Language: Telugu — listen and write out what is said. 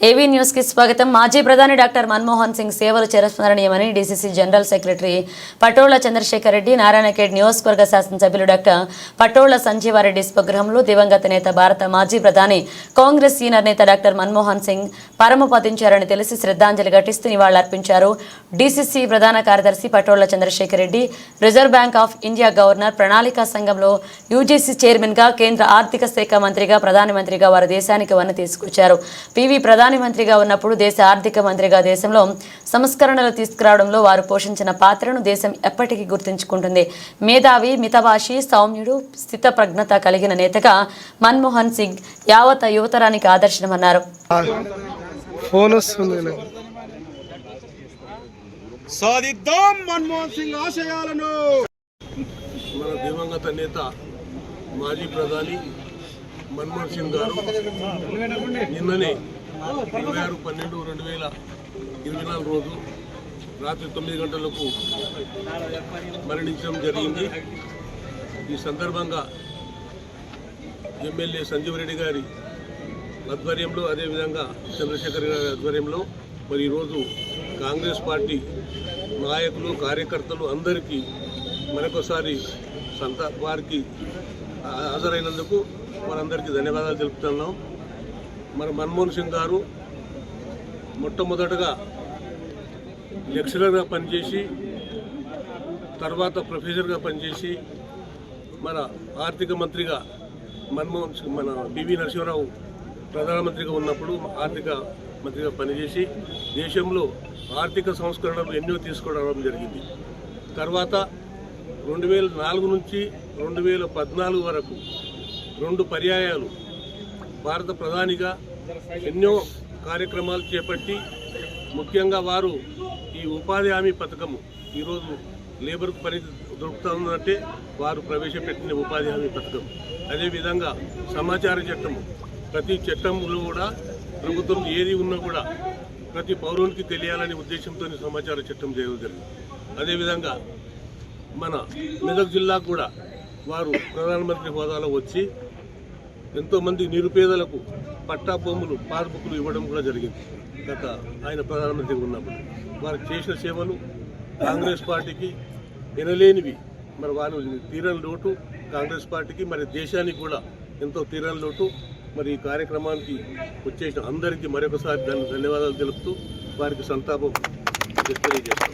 ఏవీ న్యూస్కి స్వాగతం. మాజీ ప్రధాని డాక్టర్ మన్మోహన్ సింగ్ సేవలు చిరస్మరణీయమని DCC general secretary Patolla Chandrashekar Reddy Narayankhed నియోజకవర్గ శాసనసభ్యులు డాక్టర్ పటోళ్ళ సంజీవారెడ్డి స్వగృహంలో దివంగత నేత భారత మాజీ ప్రధాని కాంగ్రెస్ సీనియర్ నేత డాక్టర్ మన్మోహన్ సింగ్ పరమపదించారని తెలిసి శ్రద్ధాంజలి ఘటిస్తూ నివాళులర్పించారు. డీసీసీ ప్రధాన కార్యదర్శి Patolla Chandrashekar Reddy Reserve Bank of India governor ప్రణాళికా సంఘంలో యూజీసీ చైర్మన్గా కేంద్ర ఆర్థిక శాఖ మంత్రిగా ప్రధానమంత్రిగా వారు దేశానికి వన్న తీసుకొచ్చారు. పివి ప్రధానమంత్రిగా ఉన్నప్పుడు దేశ ఆర్థిక మంత్రిగా దేశంలో సంస్కరణలు తీసుకురావడంలో వారు పోషించిన పాత్రను దేశం ఎప్పటికీ గుర్తుంచుకుంటుంది. మేధావి మితభాషి సౌమ్యుడు స్థితప్రజ్ఞత కలిగిన నేతగా మన్మోహన్ సింగ్ యావత్ యువతరానికి ఆదర్శనమన్నారు. ఫోన్ వస్తుంది నాకు. సాధిద్దాం మన్మోహన్ సింగ్ ఆశయాలను. మన దివంగత నేత మాజీ ప్రధాని మన్మోహన్ సింగ్ గారు నిన్ననే ఇరవై ఆరు పన్నెండు రెండు వేల ఇరవై నాలుగు రోజు రాత్రి తొమ్మిది గంటలకు మరణించడం జరిగింది. ఈ సందర్భంగా ఎమ్మెల్యే సంజీవ్ రెడ్డి గారి ఆధ్వర్యంలో అదేవిధంగా చంద్రశేఖర్ గారి ఆధ్వర్యంలో మరి ఈరోజు కాంగ్రెస్ పార్టీ నాయకులు కార్యకర్తలు అందరికీ మరొకసారి సంత వారికి హాజరైనందుకు వారందరికీ ధన్యవాదాలు తెలుపుతున్నాం. మన మన్మోహన్ సింగ్ గారు మొట్టమొదటగా లెక్చరర్గా పనిచేసి తర్వాత ప్రొఫెసర్గా పనిచేసి మన ఆర్థిక మంత్రిగా మన్మోహన్ సింగ్ మన పివి నరసింహరావు ప్రధానమంత్రిగా ఉన్నప్పుడు ఆర్థిక మంత్రిగా పనిచేసి దేశంలో ఆర్థిక సంస్కరణలు ఎన్నో తీసుకురావడం జరిగింది. తర్వాత రెండు వేల నాలుగు నుంచి రెండు వేల పద్నాలుగు వరకు రెండు పర్యాయాలు భారత ప్రధానిగా ఎన్నో కార్యక్రమాలు చేపట్టి ముఖ్యంగా వారు ఈ ఉపాధి హామీ పథకము ఈరోజు లేబర్కు పని దొరుకుతుందంటే వారు ప్రవేశపెట్టిన ఉపాధి హామీ పథకం. అదేవిధంగా సమాచార చట్టము. ప్రతి చట్టంలో కూడా ప్రభుత్వం ఏది ఉన్నా కూడా ప్రతి పౌరునికి తెలియాలనే ఉద్దేశంతో సమాచార చట్టం చేయడం జరిగింది. అదేవిధంగా మన మెదక్ జిల్లాకు కూడా వారు ప్రధానమంత్రి హోదాలో వచ్చి ఎంతోమంది నిరుపేదలకు పట్టా భూములు పాస్బుక్లు ఇవ్వడం కూడా జరిగింది. గత ఆయన ప్రధానమంత్రిగా ఉన్నప్పుడు వారు చేసిన సేవలు కాంగ్రెస్ పార్టీకి వినలేనివి. మరి వారు తీరని లోటు కాంగ్రెస్ పార్టీకి మరి దేశానికి కూడా ఎంతో తీరని లోటు. మరి ఈ కార్యక్రమానికి వచ్చేసిన అందరికీ మరొకసారి ధన్యవాదాలు తెలుపుతూ వారికి సంతాపం తెలియజేస్తాం